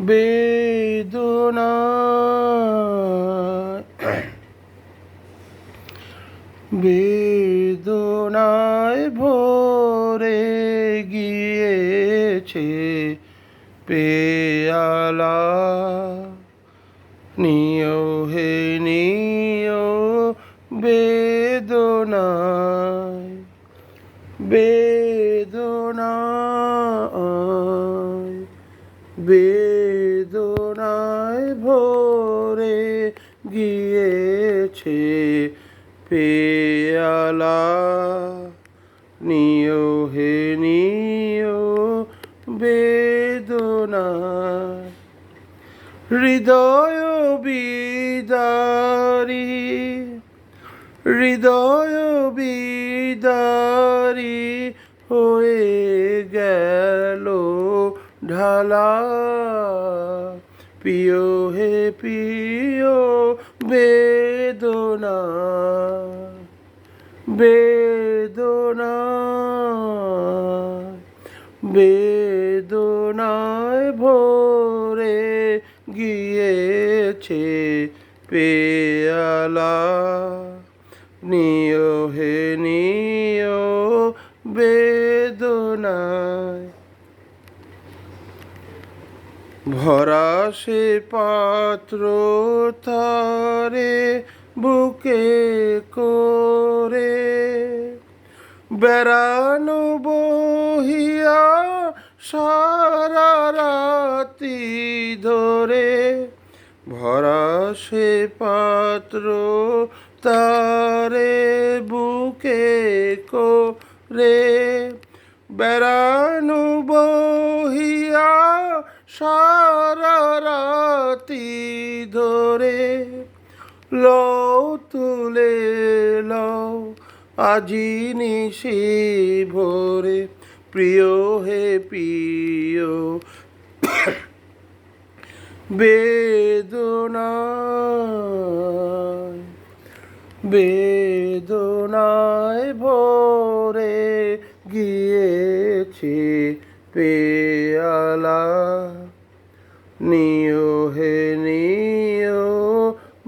বেদনায় বেদনায় ভরে গিয়েছে পেয়ালা। নিয় হে নিয় বেদনায়। বেদনায় গিয়েছে পেয়ালা নিয় হে নিয় বেদনায় হৃদয় বিদারি হৃদয় বিদারি হয়ে গেল ঢালা। প্রিয় হে, প্রিয় বেদনা বেদনা বেদনায় ভরে গিয়েছে পেয়ালা। নিয় হে নিয় বেদনায়। ভরা সে পাত্র তারে বুকে করে বেড়ানো বহিয়া সারা রাতি ধরে ভরা সে পাত্র তারে বুকে করে বেড়ানো বহিয়া সারা রাতি ধরে লও, তুলে লও, আজি নিশি ভোরে। প্রিয় হে প্রিয়, বেদনায় বেদনায় ভোরে গিয়েছে পেয়ালা। নিয় হে নিয়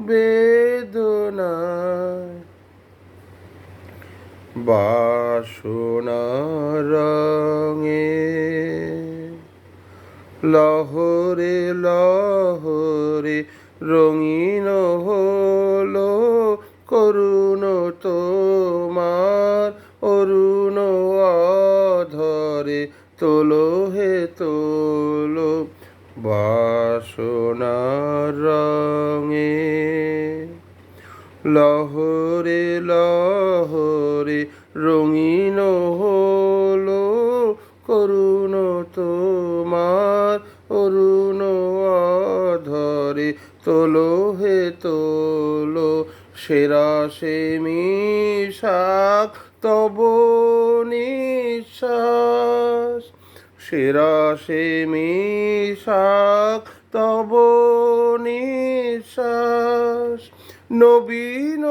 বেদনায় বাসনা রঙে লহরে লহরে রঙিন হলো করুণ তোমার, অরুণ অধরে তোলো হে তোলো বাসনার রঙে লহরে লহরে রঙিন হলো, করুণ তোমার, অরুণ অধরে তোলো হে তোলো, সেরা সে মিশাক, তব নিঃশ্বাস। সেরা সে মিশাক, তব নিঃশ্বাস। নবীন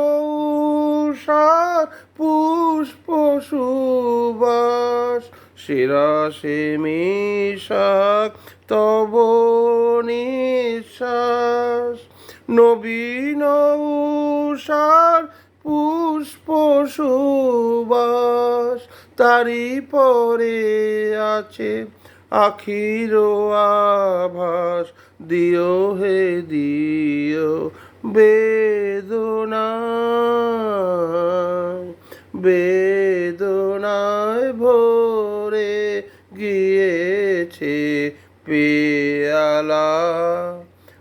পুষ্প সুবাস সেরা সে মিশাক, তব নিঃশ্বাস। নবীন উষার পুষ্প সুবাস তারি পরে আছে আখির আভাস। দিও হে, দিও বেদনায় বেদনায় ভরে গিয়েছে পেয়ালা।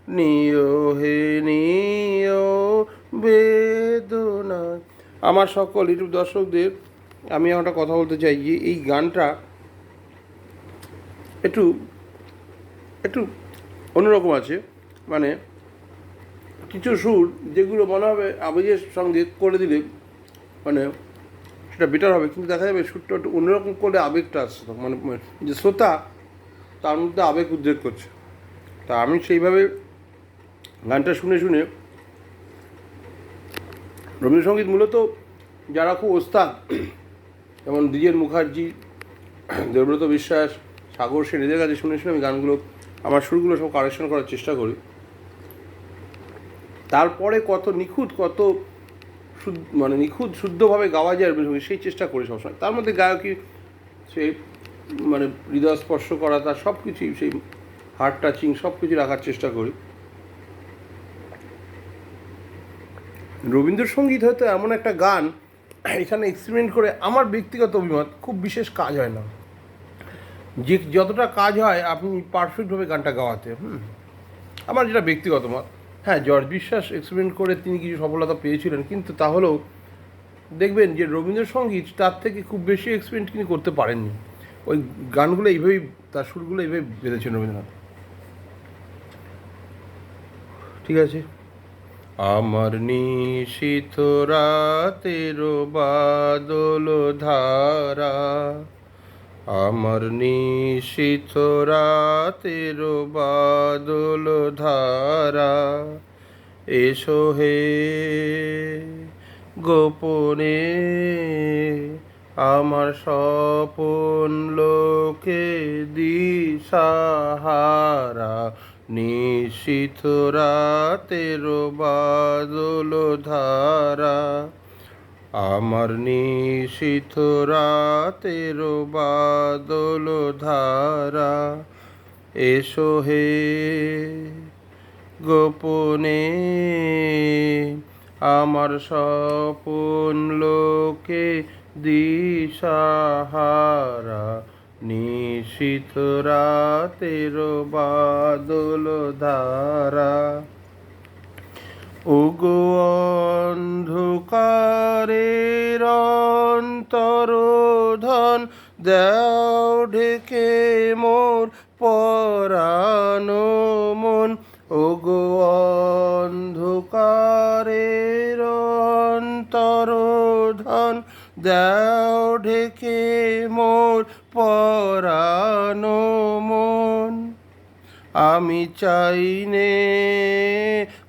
নিয় হে, নিয় বেদনায়। আমার সকল ইউটিউব দর্শকদের, আমি একটা কথা বলতে চাই যে এই গানটা একটু একটু অন্যরকম আছে। মানে কিছু সুর যেগুলো মনে হবে আবেগের সঙ্গে করে দিলে মানে সেটা বেটার হবে। কিন্তু দেখা যাবে সুরটা একটু অন্যরকম করলে আবেগটা আসছে মানে মানে যে শ্রোতা, তার মধ্যে আবেগ উদ্রেক করছে। তা আমি সেইভাবে গানটা শুনে শুনে রবীন্দ্রসঙ্গীত মূলত যারা খুব ওস্তাদ, যেমন দ্বিজেন মুখার্জি, দেবব্রত বিশ্বাস, সাগর সেন, এদের কাছে শুনে শুনে আমি গানগুলো, আমার সুরগুলো সব কারেকশন করার চেষ্টা করি। তারপরে কত নিখুঁত, কত মানে নিখুঁত, শুদ্ধভাবে গাওয়া যায় রবীন্দ্রসঙ্গীত সেই চেষ্টা করি সবসময়। তার মধ্যে গায়কী সেই মানে হৃদয় স্পর্শ করা, তার সব কিছুই সেই হার্ট টাচিং সব কিছু রাখার চেষ্টা করি। রবীন্দ্রসঙ্গীত হয়তো এমন একটা গান, এখানে এক্সপেরিমেন্ট করে আমার ব্যক্তিগত অভিমত, খুব বিশেষ কাজ হয় না। যে যতটা কাজ হয়, আপনি পারফেক্টভাবে গানটা গাওয়াতে, হুম। আমার যেটা ব্যক্তিগত মত। হ্যাঁ জর্জ বিশ্বাস এক্সপেরিমেন্ট করে তিনি কিছু সফলতা পেয়েছিলেন, কিন্তু তাহলেও দেখবেন যে রবীন্দ্রসঙ্গীত তার থেকে খুব বেশি এক্সপেরিমেন্ট তিনি করতে পারেননি। ওই গানগুলো এইভাবেই, তার সুরগুলো এইভাবে বেঁধেছেন রবীন্দ্রনাথ। ঠিক আছে? আমার নিশিত রাতের বাদল ধারা আমার নিশিত রাতের বাদল ধারা, এসো হে গোপনে, আমার স্বপন লোকে দিশাহারা। নিশিত রাতের বাদল ধারা আমার নিশিত রাতের বাদল ধারা, এসো হে গোপনে, আমার স্বপন লোকে দিশাহারা। নিশিত রাতের বাদল ধারা ওগো অন্ধকারের অন্তরধন দেও ঢেকে মোর পরানো মন। ওগো অন্ধকারের অন্তরধন দেও ঢেকে মোর পরানো মন। আমি চাইনে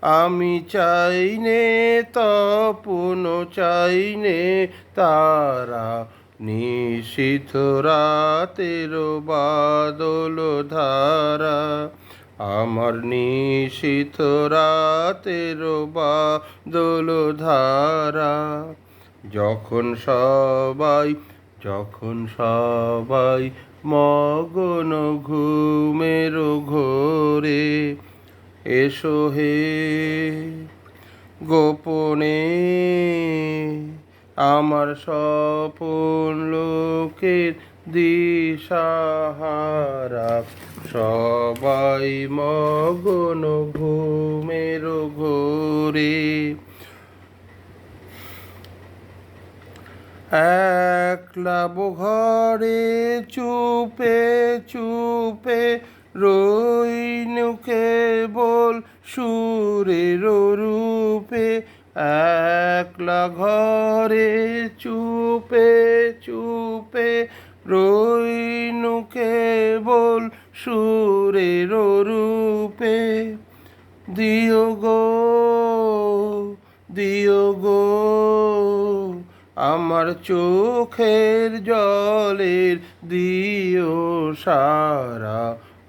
আমি চাইনে তপন চাইনে তারা নিশিত রাতের বাদল ধারা। আমার নিশিত রাতের বাদল ধারা। যখন সবাই যখন সবাই মগন ঘুমের ঘোরে এসো হে গোপনে, আমার স্বপন লোকের দিশাহারা। সবাই মগন ঘুমের ঘোরে। একলা ঘরে চুপে চুপে রইনুকে বল সুরের রূপে, একলা ঘরে চুপে চুপে রইনুকে বল সুরের রূপে। দিও গো দিও গো, আমার চোখের জলের দিও সারা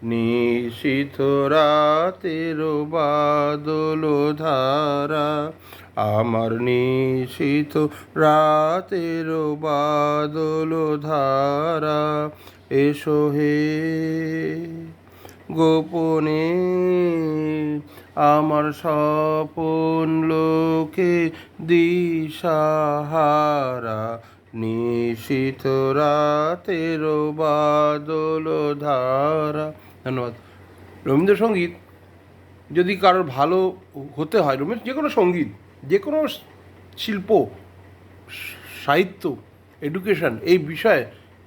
নিশিত রাতের বাদল ধারা, আমার নিশিত রাতের বাদল ধারা, এসো হে গোপনে, আমার স্বপন লোকে দিশাহারা নিশিত রাতের বাদল ধারা ধন্যবাদ। রবীন্দ্রসঙ্গীত যদি কারোর ভালো হতে হয়, রবীন্দ্র যে কোনো সংগীত, যে কোনো শিল্প, সাহিত্য এডুকেশন এই বিষয়ে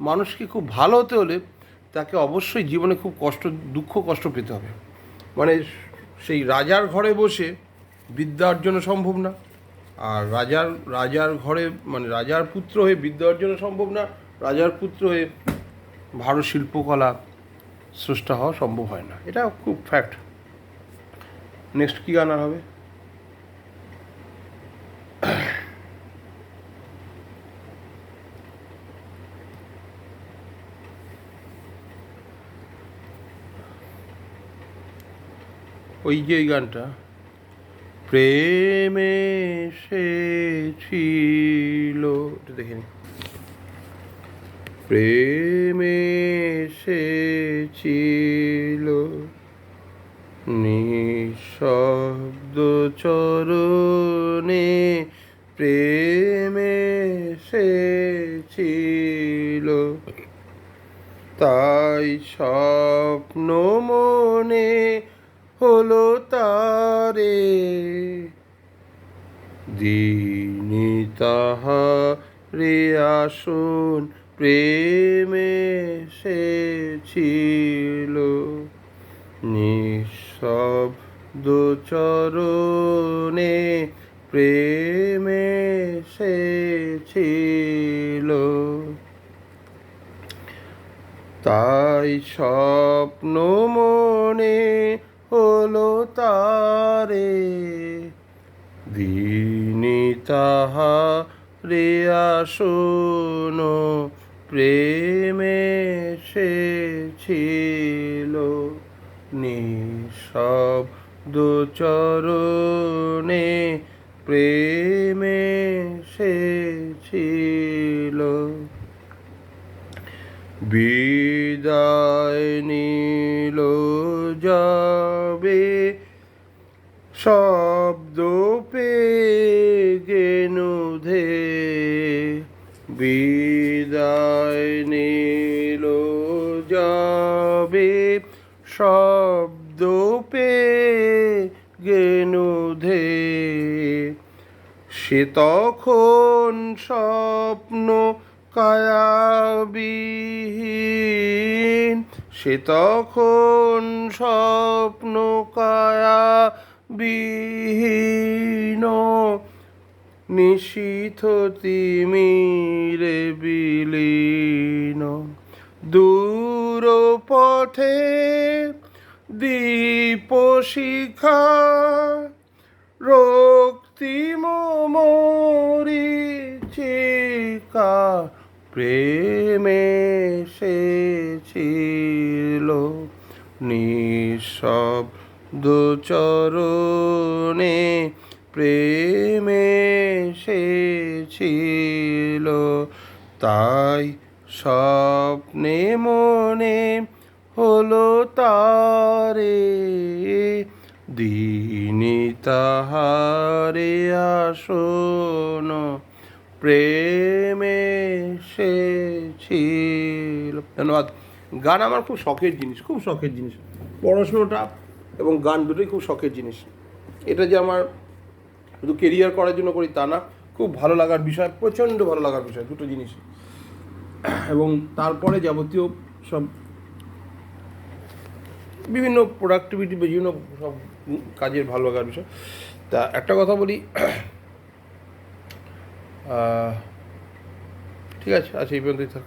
মানুষকে খুব ভালো হতে হলে তাকে অবশ্যই জীবনে খুব কষ্ট, দুঃখ, কষ্ট পেতে হবে। মানে সেই রাজার ঘরে বসে বিদ্যা অর্জন সম্ভব না। আর রাজার রাজার ঘরে মানে রাজার পুত্র হয়ে বিদ্যা অর্জন সম্ভব না। রাজার পুত্র হয়ে ভারত শিল্পকলা স্রষ্টা হওয়া সম্ভব হয় না। এটা খুব ফ্যাক্ট নেক্সট কী গান আর হবে? ওই যে ওই গানটা, প্রেমে সে ছিল। দেখে নি। প্রেমে সে ছিল। নিঃশব্দ চরণে প্রেমে সে ছিল। তাই স্বপ্ন মনে হলো তারে। দিনী তাহারে আসুন প্রেমে সে ছিল নিঃশব্দ চরণে। প্রেমে সে ছিল। তাই স্বপ্ন মনে হলো তারে দিনী তাহা রে আসুন প্রেমে সে ছিল নিঃশব্দ চরণে প্রেমে সে ছিল বিদায় নিল যাবে শব্দ পে গেনুধে বিদায় নিল যাবে শব্দ পে গেনুধে সে তখন স্বপ্ন কায়াবিহীন। সে তখন স্বপ্ন কায়াবিহীন। নিশীথ তিমিরে বিলীন। দূর পথে দীপ শিখা রক্তিম মরিচিকা প্রেমে ছিল। নিঃশব্দ চরণে প্রেমে সে ছিল। তাই স্বপ্নে মনে হলো তারে দিনী তাহারে আসন প্রেমে সে ছিল। ধন্যবাদ। গান আমার খুব শখের জিনিস, খুব শখের জিনিস। পড়াশুনোটা এবং গান দুটোই খুব শখের জিনিস। এটা যে আমার শুধু কেরিয়ার করার জন্য করি তা না, খুব ভালো লাগার বিষয়, প্রচণ্ড ভালো লাগার বিষয়, দুটো জিনিস। এবং তারপরে যাবতীয় সব বিভিন্ন প্রোডাক্টিভিটি বিভিন্ন সব কাজের ভালো লাগার বিষয়। তা একটা কথা বলি ঠিক আছে আচ্ছা এই পর্যন্তই থাক।